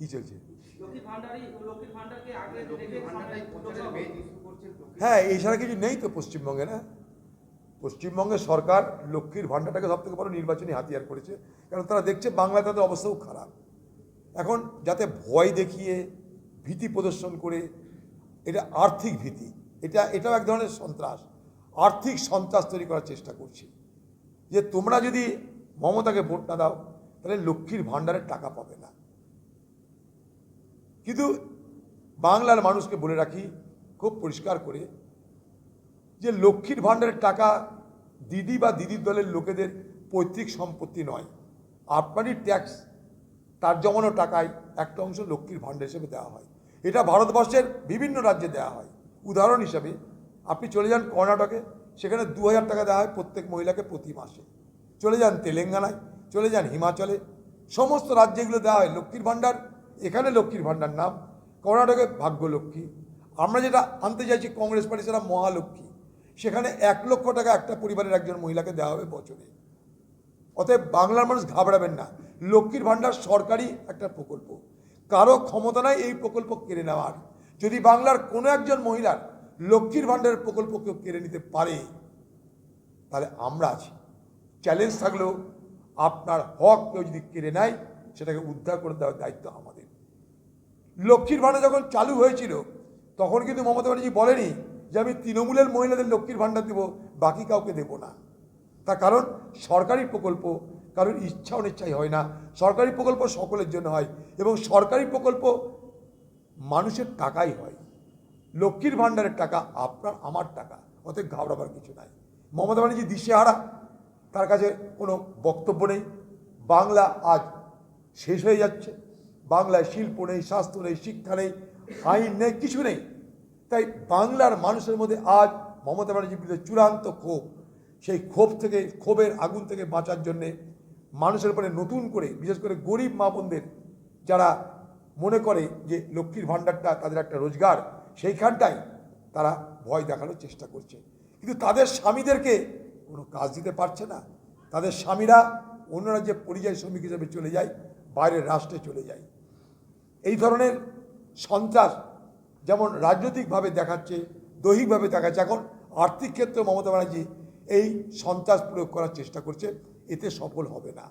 কি চলছে? হ্যাঁ এছাড়া কিছু নেই তো পশ্চিমবঙ্গে না? পশ্চিমবঙ্গে সরকার লক্ষ্মীর ভাণ্ডারটাকে সব থেকে বড় নির্বাচনী হাতিয়ার করেছে কারণ তারা দেখছে বাংলায় তাদের অবস্থাও খারাপ। এখন যাতে ভয় দেখিয়ে ভীতি প্রদর্শন করে এটা আর্থিক ভীতি এটা এটাও এক ধরনের সন্ত্রাস। আর্থিক সন্ত্রাস তৈরি করার চেষ্টা করছে। যে তোমরা যদি মমতাকে ভোট না দাও তাহলে লক্ষ্মীর ভাণ্ডারের টাকা পাবে না। কিন্তু বাংলার মানুষকে বলে রাখি, খুব পরিষ্কার করে, যে লক্ষ্মীর ভাণ্ডারের টাকা দিদি বা দিদির দলের লোকেদের পৈতৃক সম্পত্তি নয়। আপনারই ট্যাক্স তার জমানো টাকায় একটা অংশ লক্ষ্মীর ভাণ্ডার হিসেবে দেওয়া হয়। এটা ভারতবর্ষের বিভিন্ন রাজ্যে দেওয়া হয়। উদাহরণ হিসাবে, আপনি চলে যান কর্ণাটকে, সেখানে দু হাজার টাকা দেওয়া হয় প্রত্যেক মহিলাকে প্রতি মাসে। চলে যান তেলেঙ্গানায়, চলে যান হিমাচলে, সমস্ত রাজ্যেগুলো দেওয়া হয় লক্ষ্মীর ভাণ্ডার। এখানে লক্ষ্মীর ভাণ্ডার নাম। কর্ণাটকে ভাগ্যলক্ষ্মী। আমরা যেটা আনতে চাইছি কংগ্রেস পার্টি, সেটা মহালক্ষ্মী। সেখানে এক লক্ষ টাকা একটা পরিবারের একজন মহিলাকে দেওয়া হবে বছরে। অতএব বাংলার মানুষ ঘাবড়াবেন না। লক্ষ্মীর ভাণ্ডার সরকারি একটা প্রকল্প। কারও ক্ষমতা নাই এই প্রকল্প কেড়ে নেওয়ার। যদি বাংলার কোনো একজন মহিলার লক্ষ্মীর ভাণ্ডারের প্রকল্প কেউ কেড়ে নিতে পারে, তাহলে আমরা আছি। চ্যালেঞ্জ থাকলেও আপনার হক কেউ যদি কেড়ে নেয়, সেটাকে উদ্ধার করে দেওয়ার দায়িত্ব আমাদের। লক্ষ্মীর ভাণ্ডার যখন চালু হয়েছিল, তখন কিন্তু মমতা ব্যানার্জি বলেনি যে আমি তৃণমূলের মহিলাদের লক্ষ্মীর ভাণ্ডার দেবো, বাকি কাউকে দেবো না। তার কারণ সরকারি প্রকল্প কারোর ইচ্ছা অনিচ্ছাই হয় না। সরকারি প্রকল্প সকলের জন্য হয় এবং সরকারি প্রকল্প মানুষের টাকাই হয়। লক্ষ্মীর ভাণ্ডারের টাকা আপনার, আমার টাকা, অতএব ঘাবড়াবার কিছু নাই। মমতা ব্যানার্জি দিশেহারা, তার কাছে কোনো বক্তব্য নেই। বাংলা আজ শেষ হয়ে যাচ্ছে। বাংলায় শিল্প নেই, স্বাস্থ্য নেই, শিক্ষা নেই, আইন নেই, কিছু নেই। তাই বাংলার মানুষের মধ্যে আজ মমতা ব্যানার্জির বিরুদ্ধে চূড়ান্ত ক্ষোভ। সেই ক্ষোভ থেকে, ক্ষোভের আগুন থেকে বাঁচার জন্যে মানুষের উপরে নতুন করে, বিশেষ করে গরিব মা বোনদের, যারা মনে করে যে লক্ষ্মীর ভাণ্ডারটা তাদের একটা রোজগার, সেইখানটাই তারা ভয় দেখানোর চেষ্টা করছে। কিন্তু তাদের স্বামীদেরকে কোনো কাজ দিতে পারছে না। তাদের স্বামীরা অন্য রাজ্যে পরিযায়ী শ্রমিক হিসেবে চলে যায়, বাইরের রাষ্ট্রে চলে যায়। এই ধরনের সন্ত্রাস যেমন রাজনৈতিকভাবে দেখাচ্ছে, দৈহিকভাবে দেখাচ্ছে, এখন আর্থিক ক্ষেত্রে মমতা ব্যানার্জি এই সন্ত্রাস প্রয়োগ করার চেষ্টা করছে এতে সফল হবে না।